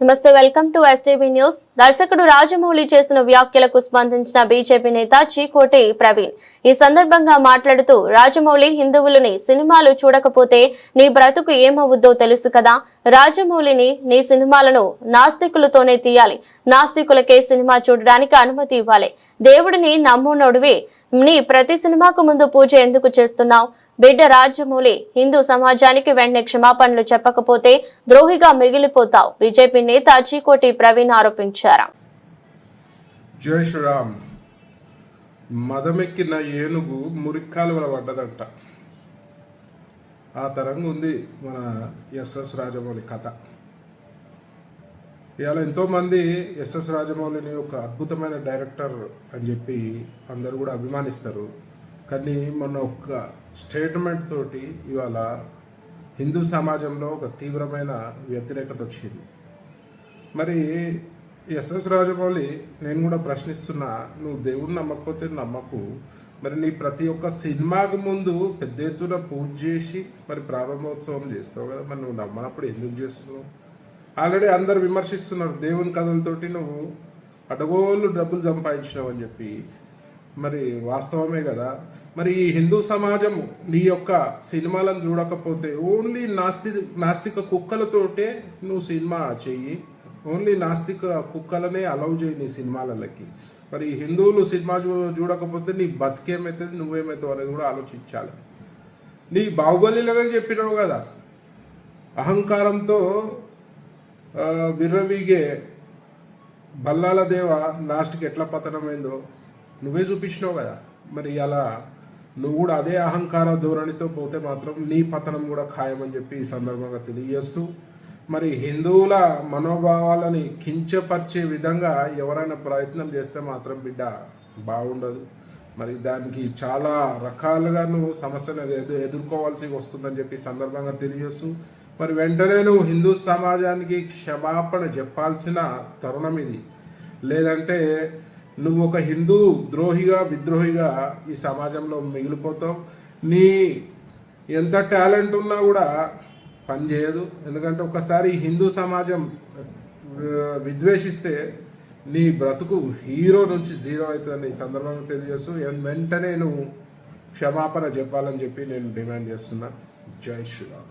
నమస్తే welcome to STV news దర్శకుడు రాజమౌళి చేసిన వ్యాఖ్యలకు స్పందించిన బీజేపీ నేత చీకోటి ప్రవీణ్. ఈ సందర్భంగా మాట్లాడుతూ రాజమౌళి హిందువులని సినిమాలు చూడకపోతే నీ బ్రతుకు ఏమవుద్దో తెలుసు కదా. రాజమౌళిని నీ సినిమాలను నాస్తికులతోనే తీయాలి. నాస్తికులకే సినిమా చూడడానికి అనుమతి ఇవ్వాలి. దేవుడిని నమ్మునోడివి. నీ ప్రతి సినిమాకు ముందు పూజ ఎందుకు చేస్తున్నావు? బిడ్డ రాజమౌళి హిందూ సమాజానికి వెంటనే క్షమాపణలు చెప్పకపోతే ద్రోహిగా మిగిలిపోతావు. బీజేపీ నేత చీకోటి ప్రవీణ్ ఆరోపించారు. జై శ్రీరామ్. మదమెక్కిన ఏనుగు మురిక్కాలువల పడ్డదంట. ఆ తరంగా ఉంది మన ఎస్ఎస్ రాజమౌళి కథ. ఇవాళ ఎంతోమంది ఎస్ఎస్ రాజమౌళిని ఒక అద్భుతమైన డైరెక్టర్ అని చెప్పి అందరూ కూడా అభిమానిస్తారు. కానీ మొన్న ఒక స్టేట్మెంట్ తోటి ఇవాళ హిందూ సమాజంలో ఒక తీవ్రమైన వ్యతిరేకత వచ్చింది. మరి ఎస్ఎస్ రాజమౌళి నేను కూడా ప్రశ్నిస్తున్నా నువ్వు దేవుడిని నమ్మకపోతే నమ్మకు. మరి నీ ప్రతి ఒక్క సినిమాకు ముందు పెద్ద ఎత్తున పూజ చేసి మరి ప్రారంభోత్సవం చేస్తావు కదా మరి నువ్వు నమ్మనప్పుడు ఎందుకు చేస్తున్నావు? ఆల్రెడీ అందరు విమర్శిస్తున్నారు దేవుని కథలతోటి నువ్వు అడగోళ్ళు డబ్బులు సంపాదించినావు అని చెప్పి. మరి వాస్తవమే కదా మరి ఈ హిందూ సమాజం నీ యొక్క సినిమాలను చూడకపోతే ఓన్లీ నాస్తి నాస్తిక కుక్కలతోటే నువ్వు సినిమా చెయ్యి. ఓన్లీ నాస్తిక కుక్కలనే అలౌ చేయి నీ సినిమాలకి. మరి హిందువులు సినిమా చూ చూడకపోతే నీ బతికేమైతుంది నువ్వేమవుతావు అనేది కూడా ఆలోచించాలి. నీ బాహుబలిలోనే చెప్పినావు కదా. అహంకారంతో విర్రవీగే బల్లాల దేవ లాస్ట్కి ఎట్లా పతనమైందో నువ్వే చూపించినావు కదా. మరి అలా నువ్వు కూడా అదే అహంకార ధోరణితో పోతే మాత్రం నీ పతనం కూడా ఖాయమని చెప్పి ఈ సందర్భంగా తెలియజేస్తూ మరి హిందువుల మనోభావాలని కించపరిచే విధంగా ఎవరైనా ప్రయత్నం చేస్తే మాత్రం బిడ్డ బాగుండదు. మరి దానికి చాలా రకాలుగా నువ్వు సమస్యను ఎదు ఎదుర్కోవాల్సి వస్తుందని చెప్పి సందర్భంగా తెలియజేస్తూ మరి వెంటనే నువ్వు హిందూ సమాజానికి క్షమాపణ చెప్పాల్సిన తరుణం ఇది. లేదంటే నువ్వు ఒక హిందూ ద్రోహిగా విద్రోహిగా ఈ సమాజంలో మిగిలిపోతావు. నీ ఎంత టాలెంట్ ఉన్నా కూడా పనిచేయదు ఎందుకంటే ఒకసారి హిందూ సమాజం విద్వేషిస్తే నీ బ్రతుకు హీరో నుంచి జీరో అవుతుందని ఈ సందర్భంగా తెలియజేస్తూ వెంటనే నువ్వు క్షమాపణ చెప్పాలని చెప్పి నేను డిమాండ్ చేస్తున్నా. జై శ్రీరామ్.